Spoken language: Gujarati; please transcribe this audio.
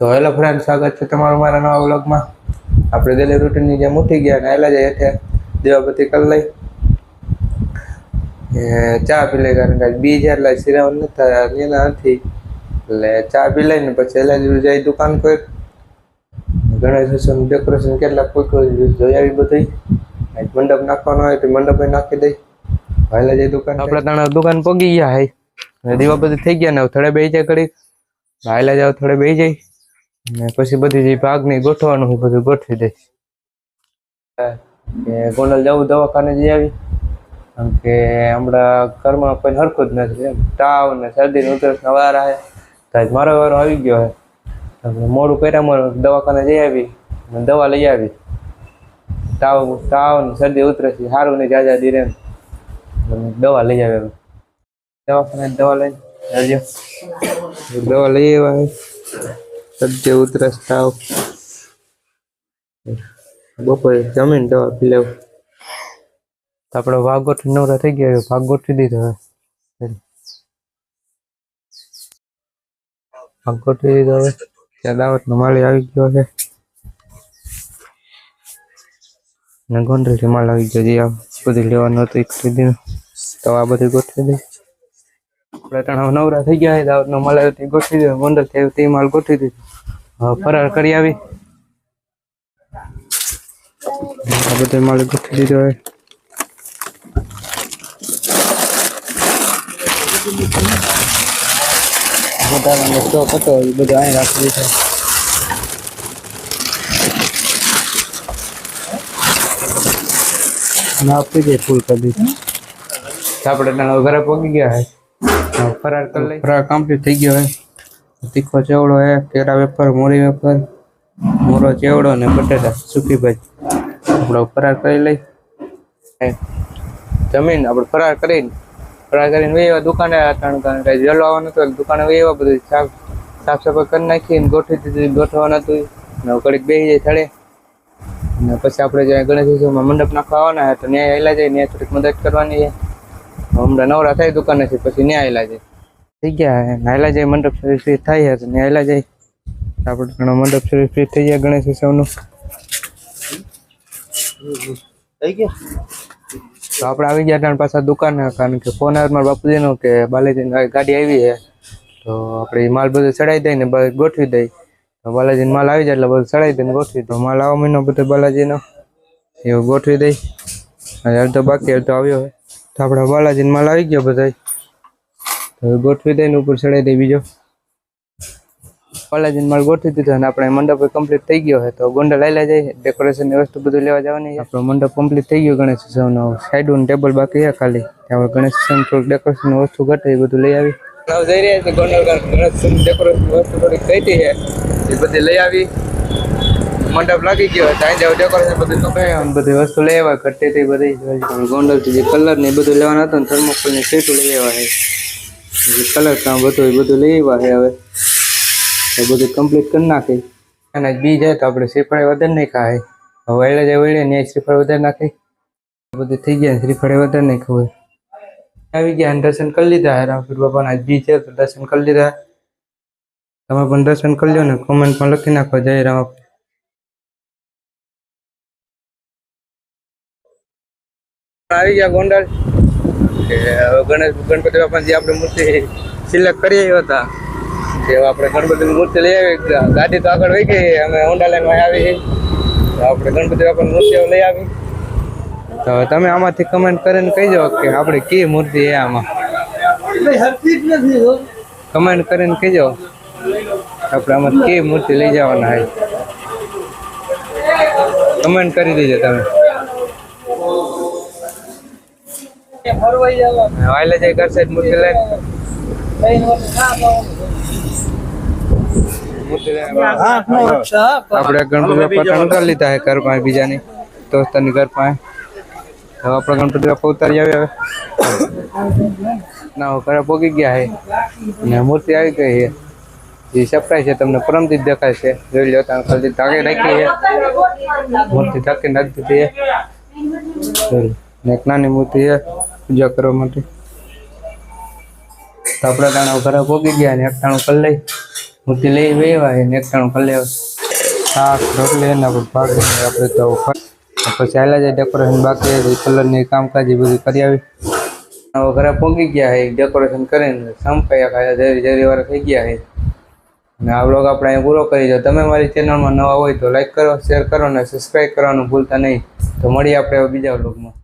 તો હેલો ફ્રેન્ડ સ્વાગત છે તમારું મારા નવા વ્લોગમાં. આપણે ડેલી રૂટીનની જેમ ઉઠી ગયા અને આવેલા જઈએ એટલે દેવાપતિ કરી લઈ. એ ચા પી લઈ કારણ કે બી એટલે સિરાવન નથી એના નથી. એટલે ચા પી લઈને પછી એલા જઈ દુકાન પર ગણેશ ડેકોરેશન કેટલાક કોઈ કોઈ જોઈ આવી બધી. મંડપ નાખવાનો હોય તો મંડપ નાખી દઈ. પહેલા જઈ દુકાન આપણે ત્રણ દુકાન પગી ગયા હે. અને દીવા બધી થઈ ગયા ને થોડે બેસી જાય ઘડી વહેલા જાવ થોડે બેસી જાય ને પછી બધી જે ભાગની ગોઠવાનું હું બધું ગોઠવી દઈશ. ગોંડલ જવું દવાખાને જઈ આવી. કેમ કે હમણાં ઘરમાં કોઈ હરખું જ નથી એમ. તાવ ને શરદી ને ઉધરસ ના વાર આવે તો મારો વારો આવી ગયો હે. મોડું કર્યામાં દવાખાને જઈ આવી અને દવા લઈ આવી. તાવ તાવ ને શરદી ઉધરસ સારું નહીં જાજા દીરે દવા લઈ આવે. દવાખાને દવા લઈને દવા લઈ આવ્યા શરદી ઉધરસ તાવ બપોરે જમીન દવા પી લેવું. તો આપણો નવરા થઈ ગયા ભાગ દીધો હવે. ભાગ ગોઠવી દીધો હવે. ત્યાં દાવતનો માળી આવી ગયો છે. ને ગોંડલથી માલ આવી ગયો, જે આ બધું લેવાનું હતું એ ખરીદીને તો આ બધું ગોઠવી દઈ આપણે ત્રણ નવરા થઈ ગયા છે દાવતનો માલ આવ્યો તે ગોઠવી દીધો ગોંડલથી આવ્યો તે માલ ગોઠવી દીધો. હવે ફરાર કરી આવી. આ બધો માલ ગોઠવી દીધો હવે વધારાનો સ્ટોક હતો એ બધો અહીં રાખી દીધો. અને આપી દે ફૂલ કરી દીધું. આપણે ત્યાં ઘરે પહોંચી ગયા હે હવે ફરાર કરી લઈ ફરાર કમ્પ્લીટ થઈ ગયો હે. તીખો ચેવડો હે કેળા વેફર મોરી વેફર મોરો ચેવડો ને બટેટા સૂકી ભાજી આપણે ફરાર કરી લઈ. જમીન આપણે ફરાર કરીને ફરાર કરીને આવ્યા દુકાને કારણ કારણ કે જલો આવવાનું હતું દુકાને આવ્યા બધું સાફ સાફ સફાઈ કરી નાખી ને ગોઠવી દીધી ગોઠવવાનું હતું ને કડીક બેસી જાય થડે ને પછી આપણે જ્યાં ગણેશ મંડપ નાખવા આવવાના હતા ત્યાં આવેલા જાય ત્યાં થોડીક મદદ કરવાની છે હમણાં નવરા થાય દુકાને છે પછી ત્યાં આવેલા જાય. થઈ ગયા નાયલા જાય મંડપ શરીર ફ્રી થાય છે ત્યાં આવેલા જાય. આપણે ઘણો મંડપ શરીર ફ્રી થઈ ગયા ગણેશ ઉત્સવનું થઈ ગયા? તો આપણે આવી ગયા ત્યાં પાછા દુકાને કારણ કે ફોન આવ્યો મારા બાપુજીનો કે બાલાજીની ગાડી આવી છે. તો આપણે માલ બધો ચડાવી દઈ ને બધું ગોઠવી દઈ તો બાલાજીનો માલ આવી જાય એટલે બધું ચડાવી દઈને ગોઠવી તો માલ આવો મહિનો બધો બાલાજીનો. એવું ગોઠવી દઈ અને અડધો બાકી અડધો આવ્યો હોય. તો આપણે બાલાજીને માલ આવી ગયો બધા હવે ગોઠવી દઈને ઉપર ચડાવી દઈ બીજો. બાલાજીને માલ ગોઠવી દીધો અને આપણે મંડપ કમ્પ્લીટ થઈ ગયો છે. તો ગોંડલ આવેલા જાય ડેકોરેશનની વસ્તુ બધું લેવા જવાની છે. આપણો મંડપ કમ્પ્લીટ થઈ ગયો ગણેશ ઉત્સવનો. સાઈડ ટેબલ બાકી છે ખાલી. ત્યાં ગણેશ ઉત્સવ થોડુંક ડેકોરેશનની વસ્તુ ઘટે એ બધું લઈ આવી. જઈ રહ્યા છે ગોંડલ ગણેશ ડેકોરેશન વસ્તુ થોડીક કઈ છે એ બધી લઈ આવી. મંડપ લાગી ગયો ત્યાં જાવ ડેકોરેશન બધું તો કઈ બધી વસ્તુ આવ્યા ઘટતી હતી બધી ગોંડલથી જે કલર ને બધું લેવાના હતા ને થર્મોકોલ ને સીટું લઈ આવ્યા છે. જે કલર કામ બધું એ બધું લઈ આવ્યા છે હવે. એ બધું કમ્પ્લીટ કરી નાખી. અને બી જાય તો આપણે શ્રીફળે વધારે નહીં ખાય હવે વળે જાય વળે ને શ્રીફળ વધારે નાખી. બધું થઈ ગયા શ્રીફળે વધારે નહીં ખબર આવી ગયા દર્શન કરી લીધા રામપીર બાપાના. આજ બી છે તો દર્શન કરી લીધા. તમે પણ દર્શન કરી લો ને કોમેન્ટ પણ લખી નાખો. જય રામ આવી ગયા ગોંડલ. કે હવે ગણેશ ગણપતિ બાપાની જે આપણે મૂર્તિ સિલેક્ટ કરી આવ્યા હતા કે હવે આપણે ગણપતિની મૂર્તિ લઈ આવી. ગા- ગાડી તો આગળ વહી ગઈ અમે હોન્ડા લઈને આવી. તો આપણે ગણપતિ બાપાની મૂર્તિ હવે લઈ આવી. તો હવે તમે આમાંથી કમેન્ટ કરીને કહીજો કે આપણે કી મૂર્તિ છે આમાં. હરતી જ નથી હો. કમેન્ટ કરીને કહીજો આપણે આમાં કી મૂર્તિ લઈ જવાના હોય કમેન્ટ કરી દેજો તમે. ફરવાઈ જવા વાયલે જાય કરશે જ મૂર્તિ લઈને ત્રણ વર્ષ ના થવાનું. મૂર્તિ લઈને આઠનો વર્ષ છે, હા. આપણે ગણપતિ બાપા ત્રણ કરી લીધા છે ઘર પાસે બીજાની દોસ્તારની ઘર પાસે તો આપણે ગણપતિ બાપા ઉતારી આવી હવે ના હવે ઘરે પોગી ગયા છે ને મૂર્તિ આવી ગઈ છે જે સરપ્રાઈઝ છે તમને પરમથી જ દેખાય છે જોઈ લો ત્યાં ખાલી ધાગે રાખી છે મૂર્તિ ઢાંકી નાખી દીધી છે જોઈ લો. ને એક નાની મૂર્તિ છે પૂજા કરવા માટે. તો આપણા તાણા ઘરે પોગી ગયા ને એક તાણું કરી લઈ મૂર્તિ લઈ વેવા ને એકટાણું કરી લેવા શાક, રોટલી એના પર ભાગ આપણે તો પછી હાલ્યા જાય ડેકોરેશન બાકી કલરની કામકાજ એ બધું કરી આવી. ઘરે પોગી ગયા છે ડેકોરેશન કરીને સંપાયા ખાયા જરી જરી વાર થઈ ગયા છે અને આ બ્લોગ આપણે અહીં પૂરો કરી દો તમે મારી ચેનલમાં નવા હોય તો લાઈક કરો શેર કરો અને સબસ્ક્રાઈબ કરવાનું ભૂલતા નહીં. તો મળીએ આપણે બીજા બ્લોગમાં